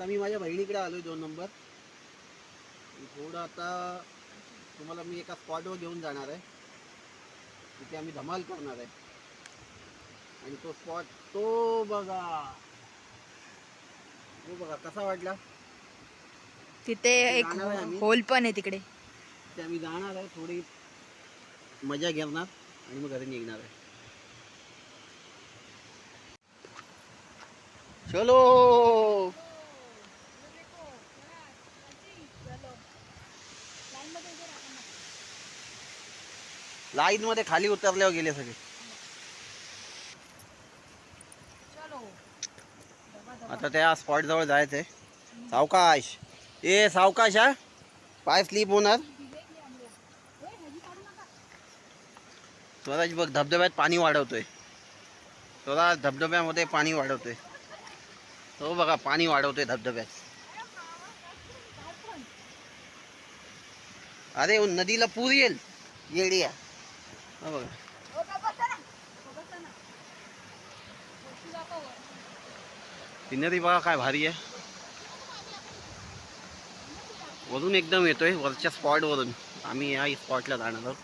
आता मी माझ्या बहिणीकडे आलोय दोन नंबर. थोडं आता तुम्हाला मी एका स्पॉटवर घेऊन जाणार आहे. तिथे आम्ही धमाल करणार आहे. आणि तो स्पॉट तो बघा. तो बघा कसा वाटला. तिथे एक आहे. होल पण आहे तिकडे. ते आम्ही जाणार आहे. थोडी मजा घेणार आणि मग घरी निघणार आहे. चलो! लाईन मध्ये खाली उतरल्यावर गेले सगळे. आता त्या स्पॉट जवळ जायचंय. सावकाश. ए सावकाश हा? पाय स्लिप होणार. स्वराज बघ धबधब्यात पाणी वाढवतोय. स्वराज धबधब्यामध्ये पाणी वाढवतोय. हो बघा पाणी वाढवतोय धबधब्यात. अरे नदीला पूर येईल. येडिया. हो बघा. बघा काय भारी आहे. वरून एकदम येतोय वरच्या स्पॉट वरून. आम्ही या स्पॉटला जाणार आहोत.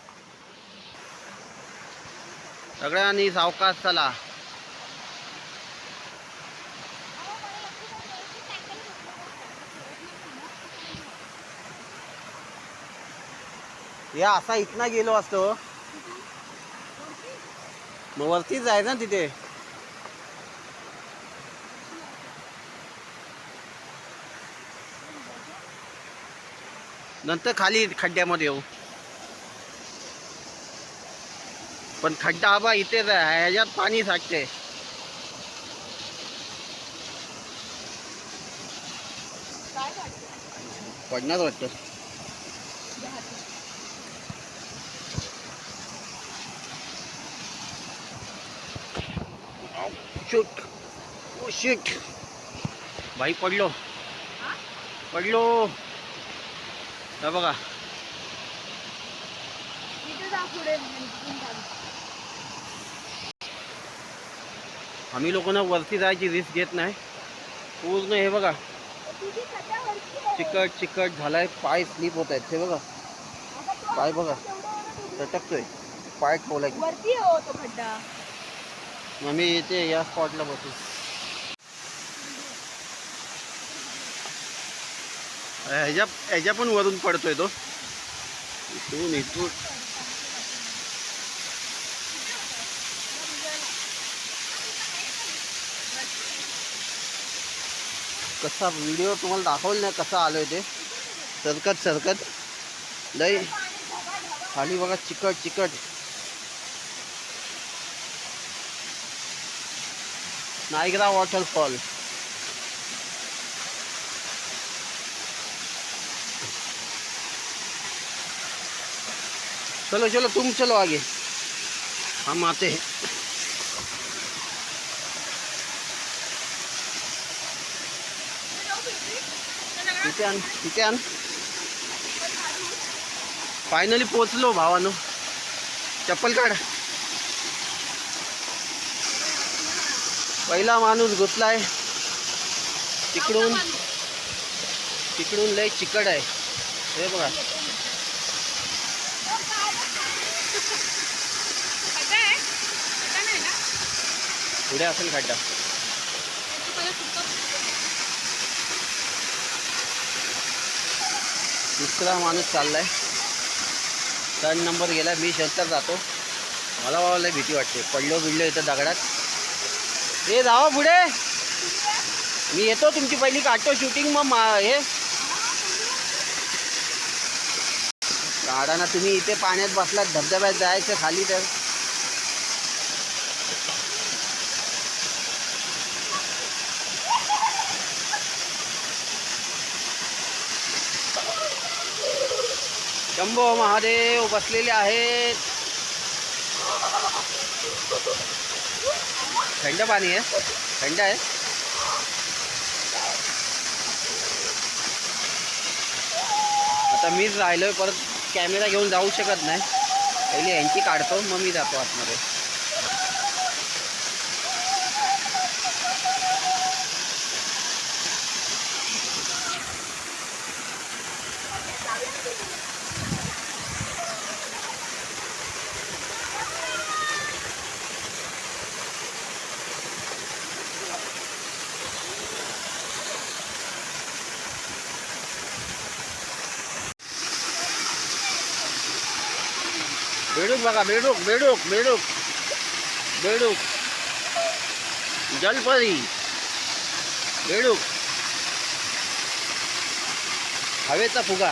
सगळ्यांनी सावकाश चला. या असा इथना गेलो असतो. मग वरतीच जायचं ना तिथे. नंतर खाली खड्ड्यामध्ये येऊ. पण खड्डा आबा इथेच आहे ह्याच्यात पाणी साठते. पडणार वाटतं. शूट ओ शिट भाई, पडलो। पडलो। हा बघा. आम्ही लोक ना वरती जायची रिस्क घेत नाही. पूर्ण हे बघा. चिकट चिकट झालाय. पाय स्लिप होत आहेत. हे बघा. पाय बघा. लटकतोय पाय ठेवलाय. तो मग मी इथे या स्पॉटला बसू. ह्याच्या ह्याच्या पण वरून पडतोय तो. इथून इथून. कसा व्हिडिओ तुम्हाला दाखवलं नाही कसा आलोय ते? सरकत सरकत. लय खाली बघा चिकट चिकट. नायग्रा वॉटरफॉल चलो चलो, तुम चलो आगे। हम आते हैं। तिथे आण पोचलो भावानो। चप्पल काढ पहिला माणूस घुसलाय तिकडून तिकडून लय चिकट आहे. हे बघा. पुढे असेल खड्डा दुसरा माणूस चाललाय. टर्न नंबर गेला मी शेल्टर जातो. मला लय भीती वाटते. पडलो बिडलो इथं दगडात. ए जावा पुढे. मी येतो तुमची पहिली काढतो शूटिंग मग मा- हे. काढा ना तुम्ही इथे पाण्यात बसलात धबधब्यात जायचं खाली तर. शंभो महादेव बसलेले आहेत. थंड पाणी आहे. थंड आहे. आता मीच राहिलो परत कॅमेरा घेऊन जाऊ शकत नाही. पहिले यांची काढतो मग मी जातो आतमध्ये. बेडूक बघा बेडूक बेडूक बेडूक बेडूक जलपरी बेडूक हवेचा फुगा.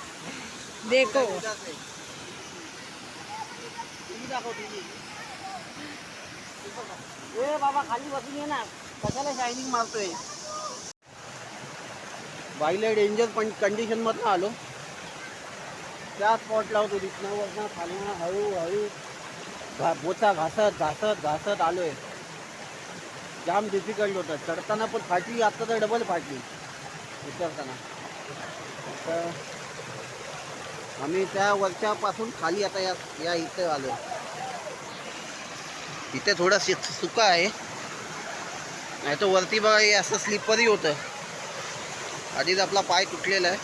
देखो। ए बाबा खाली बसून ये ना. कशाला शायनिंग मारतोय? बाईला डेंजर पण कंडिशन मधनं आलो. त्या स्पॉट लावतो तिथनं वरनं खालनं हळू हळू घा बोचा घासत घासत घासत आलोय. जाम डिफिकल्ट होतं. चढताना पण फाटली आता तर डबल फाटली उतरताना तर आम्ही त्या वरच्यापासून खाली आता या या इथं आलो. इथे थोडं सि सुका आहे. नाही तर वरती बघा हे असं स्लिपरही होतं. आधीच आपला पाय तुटलेला आहे.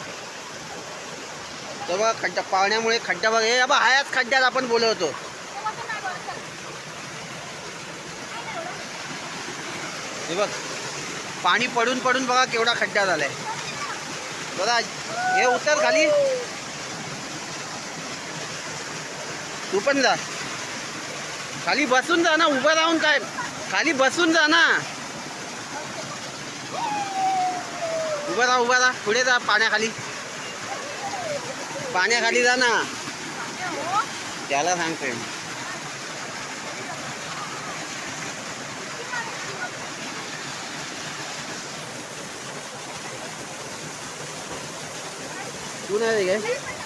तर बघा खड्डा पाण्यामुळे खड्डा बघा. हे बघा हायाच खड्ड्यात आपण बोलवतो. हे बघ पाणी पडून पडून बघा केवढा खड्डा झालाय. बघा हे उतर खाली. तू पण जा. खाली बसून जा ना उभं राहून काय? खाली बसून जा ना. उभं राहा उभं राहा. पुढे जा पाण्याखाली. पाण्याखाली जा ना. त्याला सांगते तू नाही गए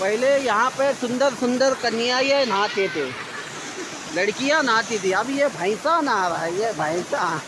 पहले यहाँ पे सुंदर सुंदर कन्याएं नहाते थे। लड़कियां नहाती थी। अब ये भैंसा नहा रहा है ये भैंसा।